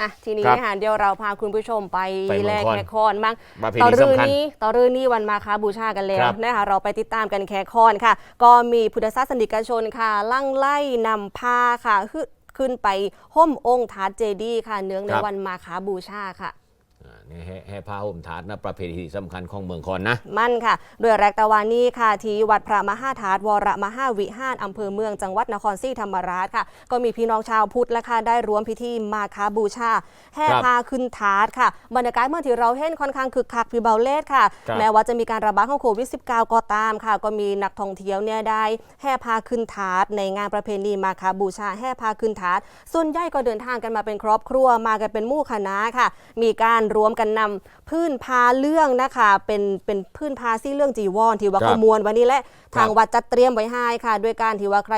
อะทีนี้ครับนะคะเดี๋ยวเราพาคุณผู้ชมไปไปเมืแลองกคอนแคคอนบ้างประเพต่อณีรืนสำคัญนี้ต่อรืนนี้วันมาคาบูชากันแล้ควรับนะคะเราไปติดตามกันแคคอนค่ะ ก็มีพุทธศาสนิกชนค่ะลั่งไล่นำผ้าค่ะขึ้นขึ้นไปห่มองค์ทาสเจดีย์ค่ะ เนื่องในวันมาคาบูชาค่ะ อ่านี่ให้ให้ผ้าห่มถาดนะประเพณีที่สำคัญของเมืองคอนนะ มั่นค่ะ โดยแรกตะวันนี้ค่ะที่วัดพระมหาธาตุวรมหาวิหารอำเภอเมืองจังหวัดนครศรีธรรมราชค่ะ ก็มีพี่น้องชาวพุทธและค่ะได้ร่วมพิธีมาคาบูชาแห่ครับพาขึ้นถาดค่ะ บรรยากาศเมื่อที่เราเห็นค่อนข้างคึกคักพี่เบาเลศค่ะ ครับ แม้ว่าจะมีการระบาดของโควิด -19 ก็ตามค่ะ ก็มีนักท่องเที่ยวเนี่ยได้แห่พาขึ้นถาดในงานประเพณีมาคาบูชาแห่พาขึ้นถาดส่วนใหญ่ก็เดินทางกันมาเป็นครอบครัวมากันเป็นหมู่คณะค่ะ มีการรวมกันนำพื้นพาเรื่องนะคะ เป็นเป็นพื้นพาซี่เรื่องจีวรที่ว่าครับขมวลวันนี้แหละครับทางวัดจัดเตรียมไว้ให้ค่ะ ด้วยการที่ว่าใคร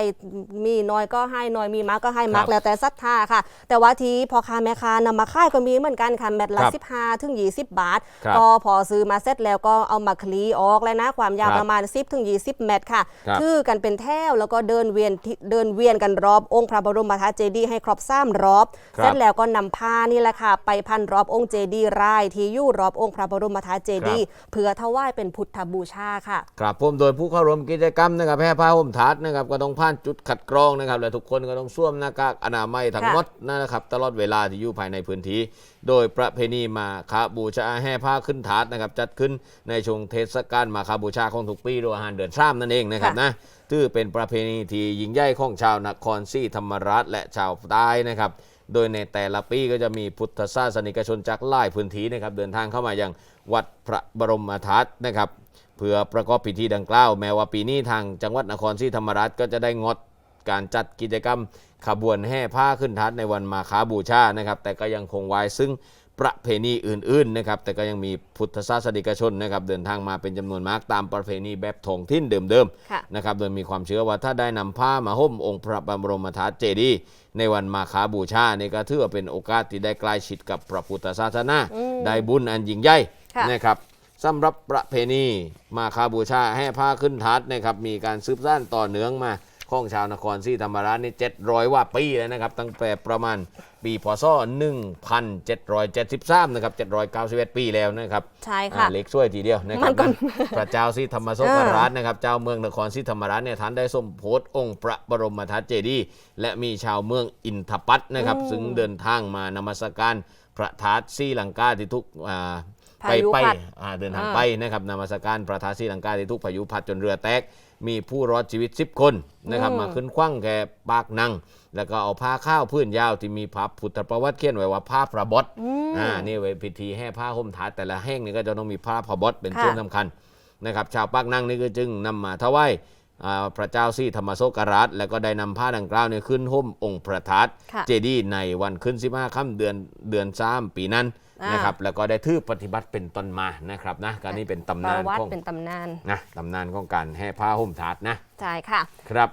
มีน้อยก็ให้น้อยมีมากก็ให้มากครับแล้วแต่ศรัทธาค่ะ แต่ว่าที่พอค้าแม่ค้านำมาขายก็มีเหมือนกันค่ะแมตละครับ15ถึง20บาทครับก็พอซื้อมาเสร็จแล้วก็เอามาคลีออกแล้วนะความยาวครับประมาณ 10ถึง20 เมตรค่ะครับคือกันเป็นแถวแล้วก็เดินเวียนที่เดินเวียนกันรอบองค์พระบรมธาตุเจดีย์ให้ครบสามรอบครับเสร็จแล้วก็นำผ้านี่แหละค่ะ ไปพันรอบองค์เจดีย์ราย ที่อยู่รอบองค์พระบรมธาตุเจดีย์เพื่อถวายเป็นพุทธบูชาค่ะครับผมโดยผู้เข้าร่วมกิจกรรมนะครับแพร่ผ้าห่มถาดนะครับก็ต้องผ่านจุดคัดกรองนะครับและทุกคนก็ต้องสวมหน้ากากอนามัยทั้งค่ะหมดนะครับตลอดเวลาที่อยู่ภายในพื้นที่ โดยประเพณีมาคาบูชาแห่ผ้าขึ้นถาดนะครับจัดขึ้นในช่วงเทศกาลมาคาบูชาของทุกปีโดยอาหารเดือนซ้ำนั่นเองนะครับค่ะนะถือเป็นประเพณีที่ยิ่งใหญ่ของชาวนครศรีธรรมราชและชาวใต้นะครับ โดยในแต่ละปีก็จะมีพุทธศาสนิกชนจากหลายพื้นที่นะครับเดินทางเข้ามายังวัดพระบรมธาตุนะครับเพื่อประกอบพิธีดังกล่าว แม้ว่าปีนี้ทางจังหวัดนครศรีธรรมราชก็จะได้งดการจัดกิจกรรมขบวนแห่ผ้าขึ้นทัดในวันมาคาบูชานะครับแต่ก็ยังคงไว้ซึ่ง ประเพณีอื่นๆนะครับแต่ก็ยังมีพุทธศาสนิกชนนะครับเดินทางมาเป็นจำนวนมากตามประเพณีแบบท้องถิ่นเดิมค่ะๆนะครับโดยมีความเชื่อว่าถ้าได้นำผ้ามาห่มองค์พระบรมธาตุเจดีย์ในวันมาคาบูชานี่ก็ถือว่าเป็นโอกาสที่ได้ใกล้ชิดกับพระพุทธศาสนาอืมได้บุญอันยิ่งใหญ่ค่ะนะครับสำหรับประเพณีมาคาบูชาแห่ผ้าขึ้นทัดนะครับมีการสืบสานต่อเนื่องมา ของชาวนครศรีธรรมราชนี่700ว่าปีแล้วนะครับ ตั้งแต่ประมาณปีพศ 1773 นะครับ 791 ปีแล้วนะครับใช่ค่ะอ่าเล็กช่วยทีเดียวนะคมัรับนก็นะพระเจ้าศรีธรรมโสกราชนะครับ เจ้าเมืองนครศรีธรรมราชเนี่ยท่านได้สมโพธิองค์พระบรมธาตุเจดีย์และมีชาวเมืองอินทปัตนะครับอืมซึ่งเดินทางมานมัสการพระธาตุศรีลังกาที่ทุกอ่าพายุไปพัดอ่าเดินทางอ่าไปนะครับนมัสการพระธาตุศรีลังกาที่ทุกพายุพัดจนเรือแตก มีผู้รอดชีวิต 10 คนนะครับอืมมาขึ้นคว้างแค่ปากนัง แล้วก็เอาผ้าข้าวพื้นยาวที่มีพระพุทธประวัติเขียนไว้ว่าผ้าพระบดอืมอ่านี่ไว้พิธีแห่ผ้าห่มถาดแต่ละแห่งนี่ก็จะต้องมีผ้าพระบดเป็นค่ะส่วนสำคัญนะครับ ชาวปากนังนี่ก็จึงนำมาถวายอ่าพระเจ้าศรีธรรมโสกราชแล้วก็ได้นำผ้าดังกล่าวเนี่ยขึ้นห่มองค์พระธาตุค่ะเจดีย์ในวันขึ้น15ค่ำเดือนเดือนสามปีนั้นอ่า นนะครับแล้วก็ได้ทือปฏิบัติเป็นต้นมานะครับนะการนี้เป็นตำปนานระวัติของเป็นตำนานนะตำนานของการแห่ผ้าห่มถาดนะใช่ค่ะครับ